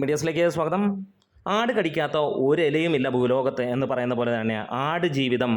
മീഡിയസിലേക്ക് സ്വാഗതം. ആട് കടിക്കാത്ത ഒരു ഇലയുമില്ല ഭൂലോകത്ത് എന്ന് പറയുന്ന പോലെ തന്നെ ആട് ജീവിതം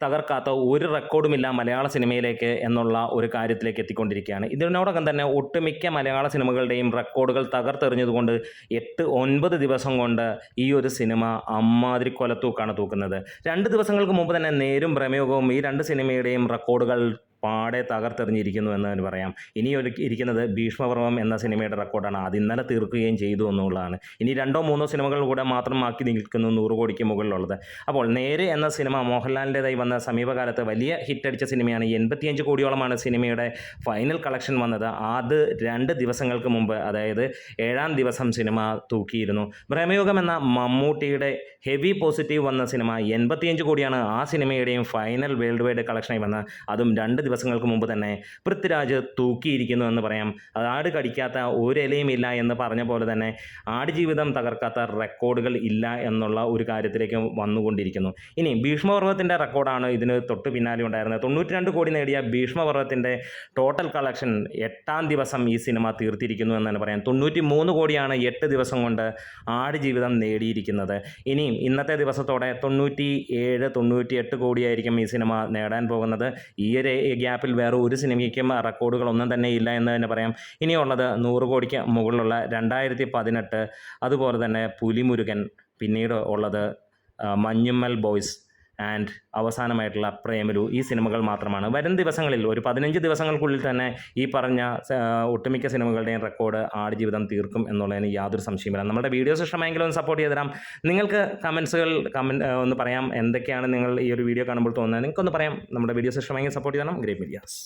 തകർക്കാത്ത ഒരു റെക്കോർഡുമില്ല മലയാള സിനിമയിലേക്ക് എന്നുള്ള ഒരു കാര്യത്തിലേക്ക് എത്തിക്കൊണ്ടിരിക്കുകയാണ്. ഇതിനോടകം തന്നെ ഒട്ടുമിക്ക മലയാള സിനിമകളുടെയും റെക്കോർഡുകൾ തകർത്തെറിഞ്ഞതുകൊണ്ട് എട്ട് ഒൻപത് ദിവസം കൊണ്ട് ഈ ഒരു സിനിമ അമ്മാതിരി കൊലത്തൂക്കാണ് തൂക്കുന്നത്. രണ്ട് ദിവസങ്ങൾക്ക് മുമ്പ് തന്നെ നേരും പ്രമേയവും ഈ രണ്ട് സിനിമയുടെയും റെക്കോർഡുകൾ പാടെ തകർത്തെറിഞ്ഞിരിക്കുന്നു എന്ന് തന്നെ പറയാം. ഇനി ഒരു ഇരിക്കുന്നത് ഭീഷ്മപർവം എന്ന സിനിമയുടെ റെക്കോർഡാണ്. അത് ഇന്നലെ തീർക്കുകയും ചെയ്തു എന്നുള്ളതാണ്. ഇനി രണ്ടോ മൂന്നോ സിനിമകൾ കൂടെ മാത്രമാക്കി നിൽക്കുന്നു നൂറ് കോടിക്ക് മുകളിലുള്ളത്. അപ്പോൾ നേര് എന്ന സിനിമ മോഹൻലാലിന്റെതായി വന്ന സമീപകാലത്ത് വലിയ ഹിറ്റ് അടിച്ച സിനിമയാണ്. എൺപത്തിയഞ്ച് കോടിയോളമാണ് സിനിമയുടെ ഫൈനൽ കളക്ഷൻ വന്നത്. അത് രണ്ട് ദിവസങ്ങൾക്ക് മുമ്പ് അതായത് ഏഴാം ദിവസം സിനിമ തൂക്കിയിരുന്നു. പ്രേമയോഗം എന്ന മമ്മൂട്ടിയുടെ ഹെവി പോസിറ്റീവ് വന്ന സിനിമ എൺപത്തിയഞ്ച് കോടിയാണ് ആ സിനിമയുടെയും ഫൈനൽ വേൾഡ് വൈഡ് കളക്ഷനായി വന്നത്. അതും രണ്ട് ദിവസങ്ങൾക്ക് മുമ്പ് തന്നെ പൃഥ്വിരാജ് തൂക്കിയിരിക്കുന്നു എന്ന് പറയാം. ആട് കടിക്കാത്ത ഒരിലയും ഇല്ല എന്ന് പറഞ്ഞ പോലെ തന്നെ ആട് ജീവിതം തകർക്കാത്ത റെക്കോർഡുകൾ ഇല്ല എന്നുള്ള ഒരു കാര്യത്തിലേക്ക് വന്നുകൊണ്ടിരിക്കുന്നു. ഇനി ഭീഷ്മപർവത്തിന്റെ റെക്കോർഡാണ് ഇതിന് തൊട്ട് പിന്നാലെ ഉണ്ടായിരുന്നത്. തൊണ്ണൂറ്റി കോടി നേടിയ ഭീഷ്മപർവത്തിന്റെ ടോട്ടൽ കളക്ഷൻ എട്ടാം ദിവസം ഈ സിനിമ തീർത്തിരിക്കുന്നു എന്ന് തന്നെ പറയാം തൊണ്ണൂറ്റി മൂന്ന് കോടിയാണ് എട്ട് ദിവസം കൊണ്ട് ആട് ജീവിതം നേടിയിരിക്കുന്നത്. ഇനിയും ഇന്നത്തെ ദിവസത്തോടെ തൊണ്ണൂറ്റി ഏഴ് തൊണ്ണൂറ്റി എട്ട് കോടിയായിരിക്കും ഈ സിനിമ നേടാൻ പോകുന്നത്. ഈ ഒരു ഗ്യാപ്പിൽ വേറെ ഒരു സിനിമയ്ക്കും റെക്കോർഡുകളൊന്നും തന്നെ ഇല്ല എന്ന് തന്നെ പറയാം. ഇനിയുള്ളത് നൂറ് കോടിക്ക് മുകളിലുള്ള രണ്ടായിരത്തി പതിനെട്ട് അതുപോലെ തന്നെ പുലിമുരുകൻ പിന്നീട് ഉള്ളത് മഞ്ഞുമ്മൽ ബോയ്സ് ആൻഡ് അവസാനമായിട്ടുള്ള പ്രേമലു ഈ സിനിമകൾ മാത്രമാണ്. വരും ദിവസങ്ങളിൽ ഒരു പതിനഞ്ച് ദിവസങ്ങൾക്കുള്ളിൽ തന്നെ ഈ പറഞ്ഞ ഒട്ടുമിക്ക സിനിമകളുടെയും റെക്കോർഡ് ആടുജീവിതം തീർക്കും എന്നുള്ളതിന് യാതൊരു സംശയമില്ല നമ്മുടെ വീഡിയോസ് ഇഷ്ടമായെങ്കിലും ഒന്ന് സപ്പോർട്ട് ചെയ്ത് തരാം. നിങ്ങൾക്ക് കമൻസുകൾ കമന്റ് ഒന്ന് പറയാം. എന്തൊക്കെയാണ് നിങ്ങൾ ഈ ഒരു വീഡിയോ കാണുമ്പോൾ തോന്നുന്നത്? നിങ്ങൾക്കൊന്ന് പറയാം. നമ്മുടെ വീഡിയോസ് ഇഷ്ടമായെങ്കിൽ സപ്പോർട്ട് ചെയ്യണം ഗ്രേറ്റ് മീഡിയാസ്